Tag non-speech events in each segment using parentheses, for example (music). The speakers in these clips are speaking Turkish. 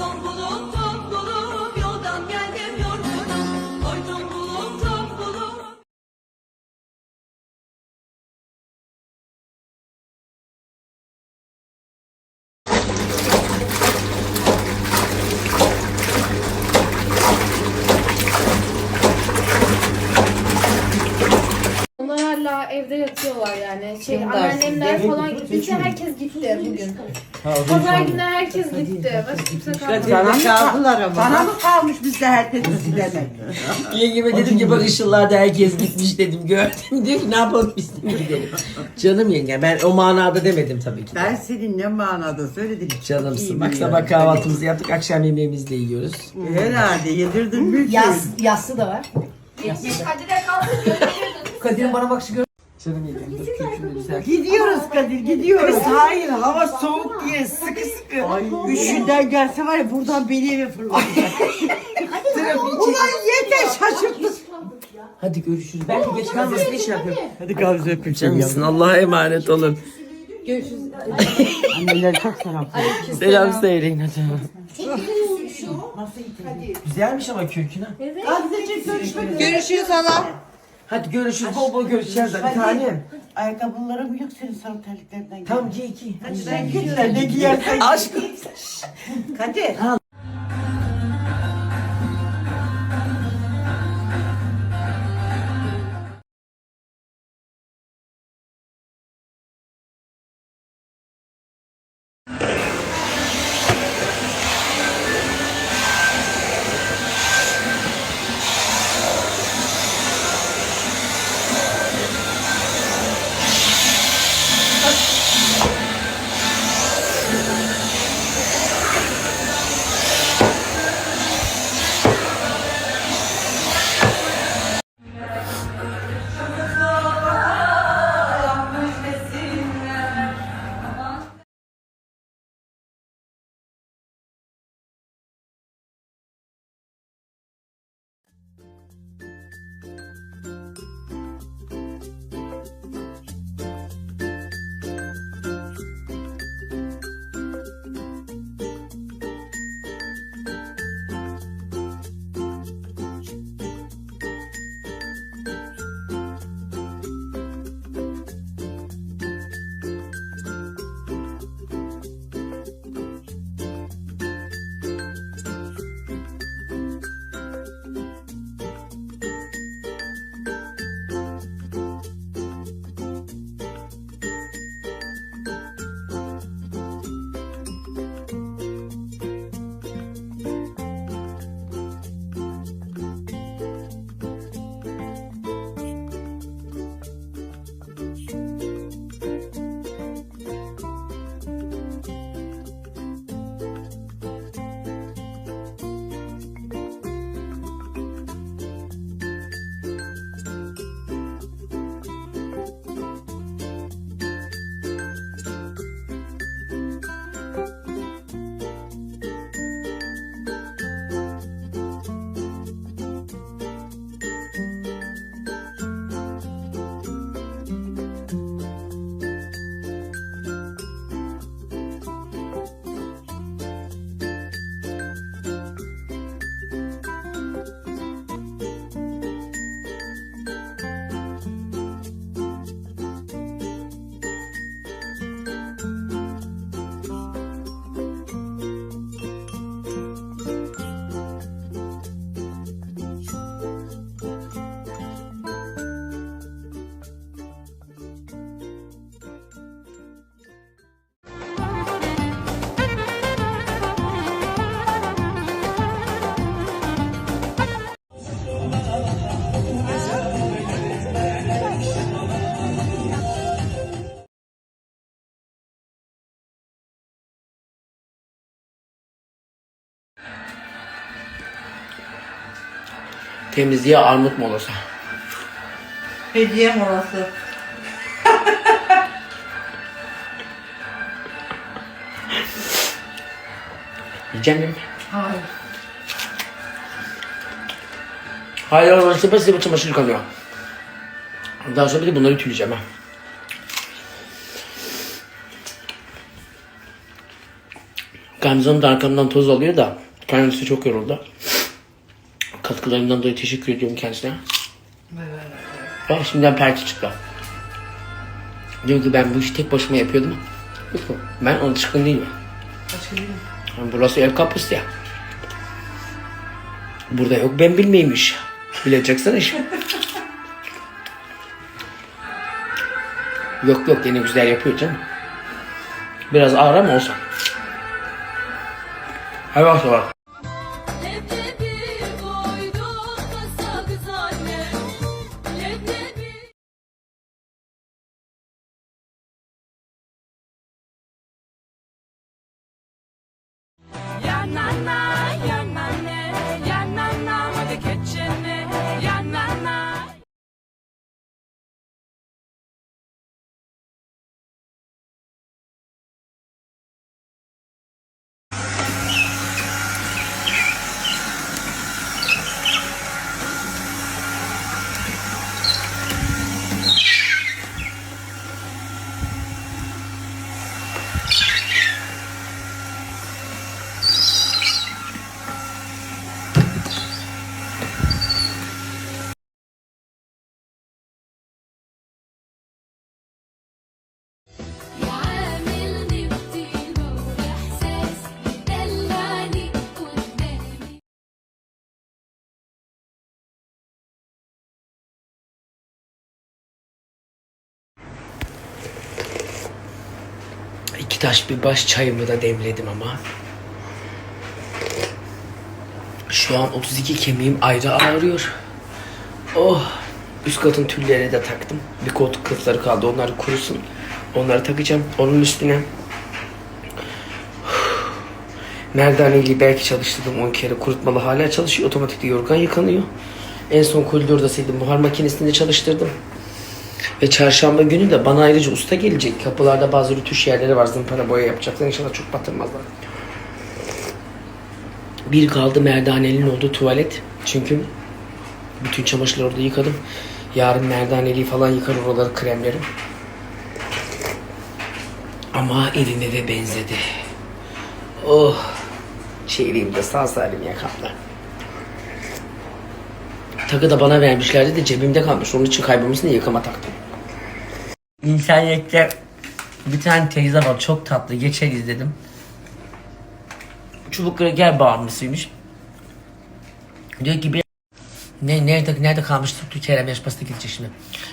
son. Evde yatıyorlar yani. Şey, Kim anneannemler falan gitti. Herkes gitti bugün. Ha, o zaman Pazar günü herkes gitti. Başka kimse kalmadı. Sana mı kaldılar ama? Bana mı kalmış bizde herkes silemek? (laughs) Yengeme dedim ki bak ışıllarda herkes gitmiş dedim gördüm. (laughs) Diyor ki ne yapalım biz de mi gidelim. Canım yenge ben o manada demedim tabii ki. Ben senin ne manada söyledim. Canımsın. Bak sabah kahvaltımızı yaptık akşam yemeğimizi de yiyoruz. Herhalde yedirdin mi? Yas, yassı da var. Kadir'e kalsın. Kadir'in bana bakışı gör. Canım yengem dur kürkünü düzelt. Gidiyoruz Kadir gidiyoruz. Kız hayır hava soğuk diye sıkı sıkı. Üşüden gelse var ya buradan beni eve fırlatacak. (laughs) Ulan yeter şaşırttın. Hadi görüşürüz. Belki geç kalmasın iş yapıyorum. Hadi Gamze öpeyim Canımsın Allah'a emanet olun. Görüşürüz. Anneler çok selam. Selam söyleyin hadi. Güzelmiş ama kürkün ha. Gamzeciğim görüşmek üzere. Görüşürüz hala. Hadi görüşürüz. Bol bol görüşeceğiz hadi tanem. Ayakkabılarım yok senin sarı terliklerden. Tamam giy giy. Sen git sen ne giyersen. Aşk. Kadir. Temizliğe armut molası. Hediye molası. Yiyeceğim mi? Hayır. Hayır oradan sıfır çamaşır kalıyor. Daha sonra bir de bunları tüleyeceğim ha. Gamze'nin de arkamdan toz alıyor da kendisi çok yoruldu. Katkılarından dolayı teşekkür ediyorum kendisine. Bak şimdiden perti çıktı. Diyor ki ben bu işi tek başıma yapıyordum. Yok mu? Ben alışkın değilim. Yani Burası ev kapısı ya. Burada yok ben bilmeymiş. Bileceksin iş. (laughs) Yok yok yine güzel yapıyor canım. Biraz ağır ama olsun. Hadi bakalım. İki taş bir baş çayımı da demledim ama. Şu an 32 kemiğim ayrı ağrıyor. Oh. Üst katın tülleri de taktım. Bir koltuk kılıfları kaldı. Onlar kurusun. Onları takacağım. Onun üstüne Merdaneyi belki çalıştırdım 10 kere. Kurutmalı hala çalışıyor. Otomatik yorgan yıkanıyor. En son koridorda sildim. Buhar makinesinde çalıştırdım. Ve çarşamba günü de bana ayrıca usta gelecek. Kapılarda bazı rütüş yerleri var. Zımpara boya yapacaklar. İnşallah çok batırmazlar. Bir kaldı merdanelinin olduğu tuvalet. Çünkü bütün çamaşırları orada yıkadım. Yarın merdaneliği falan yıkar oraları kremlerim. Ama evime de benzedi. Oh. Şehriyim sağ salim yakamda. Takı da bana vermişlerdi de cebimde kalmış. Onun için kaybolmasın diye yakama taktım. İnternette bir tane teyze var çok tatlı. Geçen izledim. Çubuk kraker bağımlısıymış. Diyor ki bir ne nerede nerede kalmıştık Türkiye yarışmasına gidecek şimdi.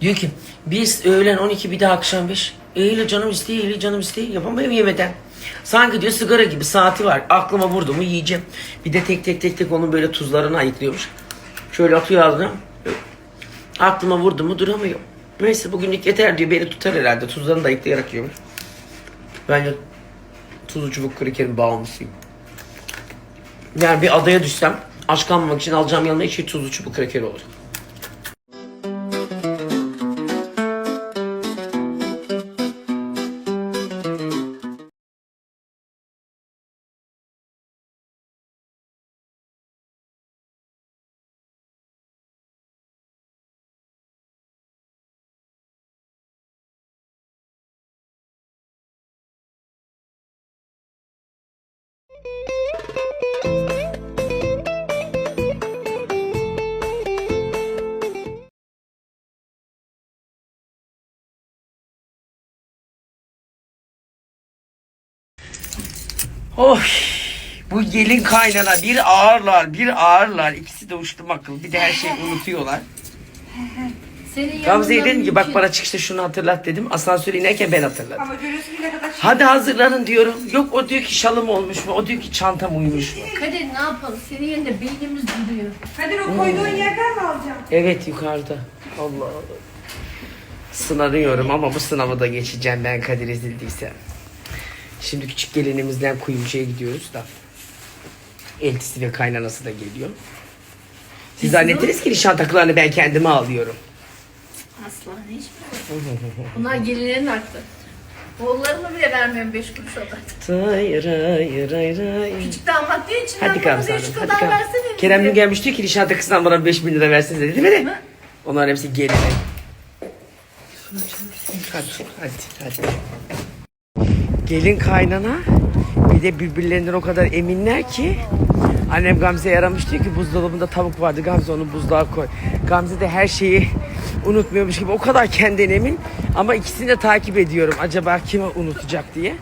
Diyor ki biz öğlen 12 bir de akşam 5. Eyle canım isteği, eyle canım isteği yapamıyorum yemeden. Sanki diyor sigara gibi saati var. Aklıma vurdu mu yiyeceğim. Bir de tek tek tek tek onun böyle tuzlarını ayıklıyormuş. Şöyle atıyor ağzına. Aklıma vurdu mu duramıyor. Neyse bugünlük yeter diyor. Beni tutar herhalde. Tuzlarını da ayıklayarak yiyormuş. Ben de tuzlu çubuk krakerin bağımlısıyım. Yani bir adaya düşsem aç kalmamak için alacağım yanına iki tuzlu çubuk kraker olur. Oy. Bu gelin kaynana bir ağırlar bir ağırlar. İkisi de uçtum akıl. Bir de her şeyi unutuyorlar. Senin Gamze'ye dedim ki bak bana çıkışta şunu hatırlat dedim. Asansöre inerken ben hatırladım. Ama görüyorsun ki ne kadar Hadi hazırlanın diyorum. Yok o diyor ki şalım olmuş mu? O diyor ki çantam uymuş mu? Kadir ne yapalım? Senin yerinde beynimiz duruyor. Kadir o koyduğun yerden mi alacağım? Evet yukarıda. Allah Allah. Sınanıyorum ama bu sınavı da geçeceğim ben Kadir ezildiysem. Şimdi küçük gelinimizden kuyumcuya gidiyoruz da. Eltisi ve kaynanası da geliyor. Siz zannettiniz ki nişan takılarını ben kendime alıyorum. Asla hiç (laughs) Bunlar gelirlerin arttı. Oğullarını bile vermiyorum beş kuruş olarak. Ray ray ray ray. Küçük damat diye içinden Hadi bana Gamze beş Hanım, kadar Gamze. versene. Kerem dün gelmiş diyor ki nişan takısından bana 5000 lira verseniz dedi değil mi? Onların hepsi gelin. Hadi, hadi, hadi. Gelin kaynana bir de birbirlerinden o kadar eminler ki annem Gamze'ye aramış diyor ki buzdolabında tavuk vardı Gamze onu buzluğa koy. Gamze de her şeyi unutmuyormuş gibi o kadar kendinden emin ama ikisini de takip ediyorum acaba kime unutacak diye.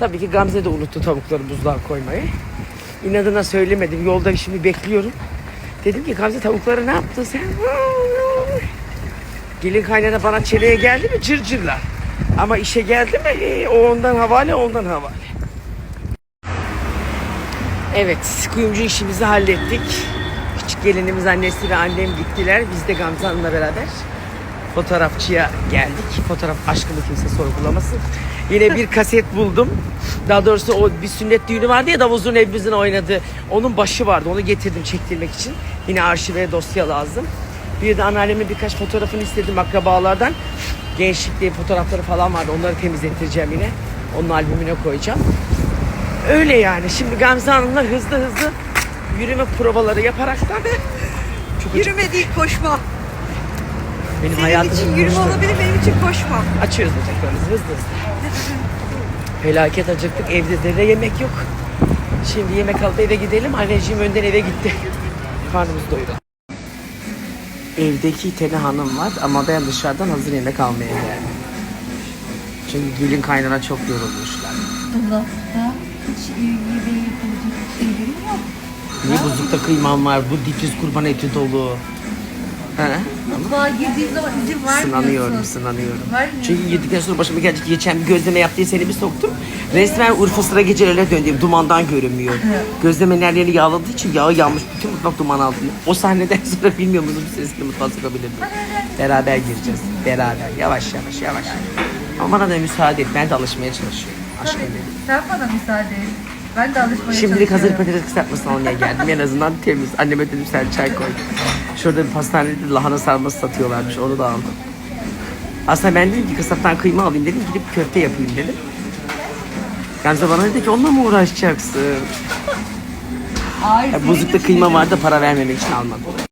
Tabii ki Gamze de unuttu tavukları buzluğa koymayı. İnadına söylemedim. Yolda şimdi bekliyorum. Dedim ki Gamze tavukları ne yaptın sen? (laughs) Gelin kaynana bana çeneye geldi mi cırcırlar. Ama işe geldi mi ee, o ondan havale ondan havale. Evet kuyumcu işimizi hallettik. Küçük gelinimiz annesi ve annem gittiler. Biz de Gamze Hanım'la beraber fotoğrafçıya geldik. Fotoğraf aşkını kimse sorgulamasın. Yine bir kaset buldum. Daha doğrusu o bir sünnet düğünü vardı ya Davuz'un hepimizin oynadığı. Onun başı vardı. Onu getirdim çektirmek için. Yine arşive dosya lazım. Bir de anneannemin birkaç fotoğrafını istedim akrabalardan. Gençlikte fotoğrafları falan vardı. Onları temizlettireceğim yine. Onun albümüne koyacağım. Öyle yani. Şimdi Gamze Hanım'la hızlı hızlı yürüme provaları yaparaktan (laughs) çok acık- Yürüme değil koşma. benim Senin hayatım için yürüme olabilir benim için koşma. Açıyoruz bacaklarımızı hızlı hızlı. Felaket acıktık. Evde de yemek yok. Şimdi yemek alıp eve gidelim. Anneciğim önden eve gitti. (laughs) Karnımızı doyuralım. Evde iki tane hanım var ama ben dışarıdan hazır yemek almaya geldim. Çünkü gelin kaynana çok yorulmuşlar. Dolapta hiç iyi bir indirim yok. Niye buzlukta kıymam var? Bu dikiz kurban eti dolu. Mutfağa girdiğin zaman izin Sınanıyorum, sınanıyorum. Vermiyorsun. Çünkü yedikten sonra başıma gelecek geçen bir gözleme yaptığı seni bir soktum. Resmen Urfa sıra gecelerine döndüm. Dumandan görünmüyor. Gözlemenin her yeri yağladığı için yağı yanmış. Bütün mutfak duman altında. O sahneden (laughs) sonra bilmiyor musunuz sesini mutfağa sokabilir miyim? Beraber gireceğiz. Beraber. Yavaş yavaş yavaş. Ama bana da müsaade et. Ben de alışmaya çalışıyorum. Aşkım benim. Sen bana müsaade et. Ben de alışmaya Şimdilik hazır patates kızartmasını almaya geldim. En azından temiz. Anneme dedim sen çay koy. Şurada bir pastanede lahana sarması satıyorlarmış. Onu da aldım. Aslında ben dedim ki kasaptan kıyma alayım dedim. Gidip köfte yapayım dedim. Gamze bana dedi ki onunla mı uğraşacaksın? Ay, Ya, buzlukta kıyma vardı para vermemek için almadım.